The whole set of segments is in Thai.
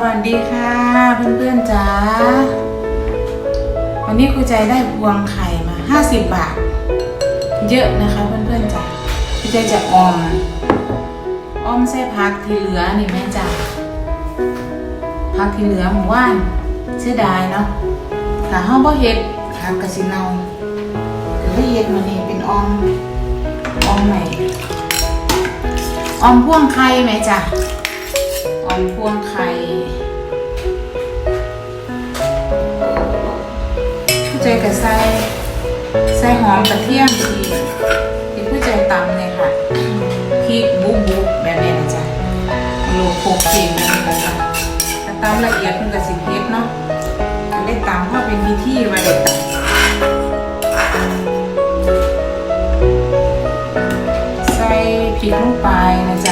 วัสดีค่ะ เพื่อนๆจ๋าวันนี้ครูใจได้พวงไข่มา 50 บาท เยอะนะคะเพื่อนๆจ๋าครูใจจะออมออมใส่พักที่เหลือนี่แม่จ๋าพักที่เหลือหมู่ว่านเสียดายเนาะถ้าเฮาบ่เฮ็ดพักกะสิเน่าก็เลยเฮ็ดมานี่เป็นออมออมใหม่ออมพ่วงไข่ไหมจ๊ะ ออมพวงไข่ผู้ใจกับใส่ใส่หอมกระเทียมที่ที่ผู้ใจตำเลยค่ะพริกบุบบุบแบบนี้นะจ๊ะโลโคกเก่งนั่นแหละค่ะแต่ตำละเอียดมันก็สิเพ็ดเนาะก็ได้ตำเพราะเป็นพิธีว่าเด็กใส่พริกลงไปนะจ๊ะ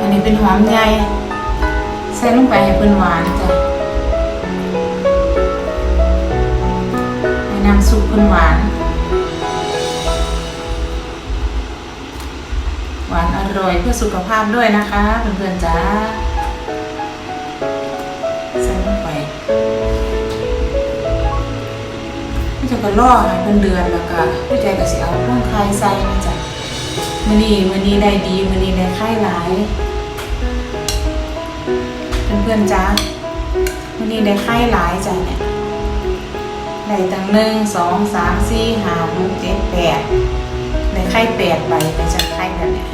อันนี้เป็นหอมใหญ่ใส่ลงไปให้เพิ่นหวานจ้ะให้น้ำซุปเพิ่นหวาน หวานอร่อยเพื่อสุขภาพด้วยนะคะเพื่อนๆจ้าใส่ลงไปผู้ใจก็ล่อให้เพิ่นเดือนแล้วก็ผู้ใจก็สิเอาพวกไข่ใส่นะจ๊ะ มื่อนี้มื่อนี้ได้ดีมื่อนี้ได้ไข้หลายเพื่อนๆจ้ามื่อนี้ได้ไข้หลายจ้ะเนี่ยได้ตั้งหนึ่งสองสามสี่ห้าหกเจ็ดแปดได้ไข้แปดใบไปจากไข้กันเนี่ย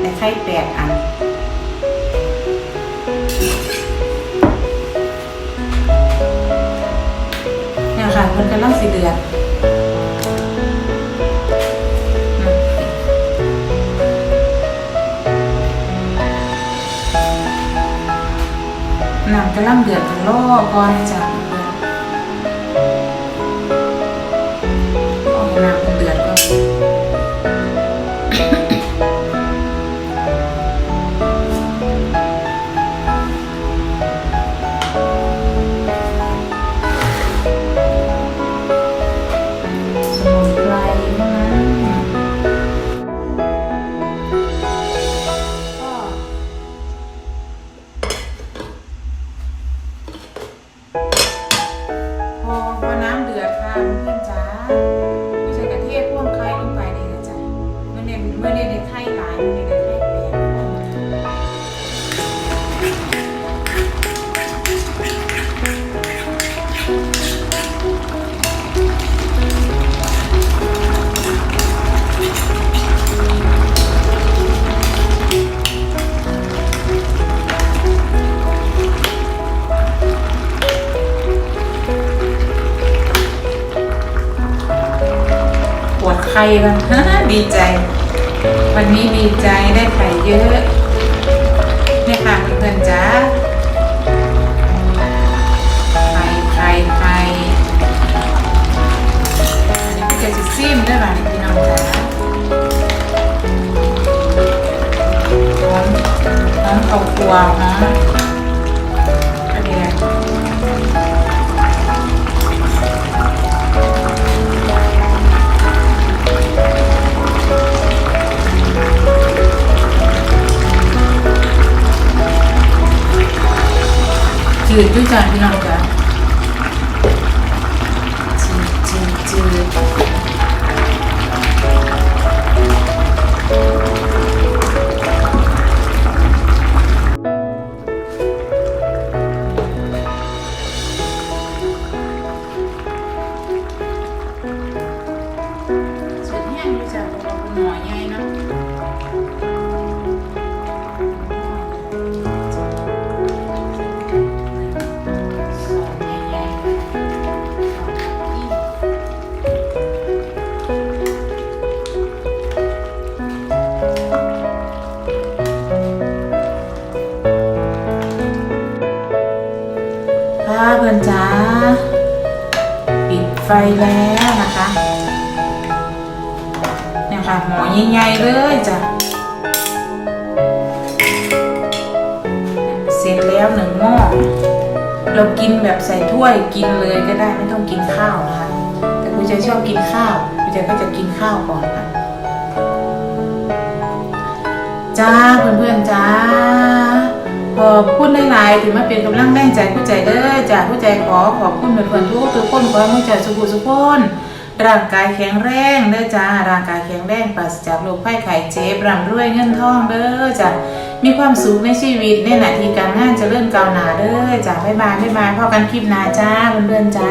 ได้ไข้แปดอันเนี่ยค่ะเพิ่นกำลังสิเดือด น้ำกระล่ำเดือดกันรอก่อนจ้ะ พ ไข่บ้างดีใจ วันนี้ดีใจได้ไข่เยอะนี่ค่ะเพื่อนๆจ้าไข่ไข่ไข่อันนี้ก็จะซิมด้วยป่ะพี่น้องจ้าหอมหอมข้าวคั่วหอ จืดด้วยจ้ะ เพื่อนจ้าปิดไฟแล้วนะคะเนี่ยค่ะหมอใหญ่ๆเลยจ้ะเสร็จแล้วหนึ่งหม้อเรากินแบบใส่ถ้วยกินเลยก็ได้ไม่ต้องกินข้าวนะคะแต่คุณจะชอบกินข้าวคุณจะก็จะกินข้าวก่อนค่ะจ้าเพื่อนๆจ้า อบคุณหลายๆที่มาเป็นกำลังแรงใจผู้ใจเด้อจ้าผู้ใจขอขอบคุณเพื่อนทุกทุกคนขอให้ผู้ใจสุขสุขคนร่างกายแข็งแรงเด้อจ้าร่างกายแข็งแรงปราศจากโรคภัยไข้เจ็บร่ำรวยเงินทองเด้อจ้ามีความสุขในชีวิตในหน้าที่การงานจะเริ่มก้าวหน้าเด้อจ้าบ๊ายบายบ๊ายบายพอกันคลิปหน้าจ้าเพื่อนๆจ้า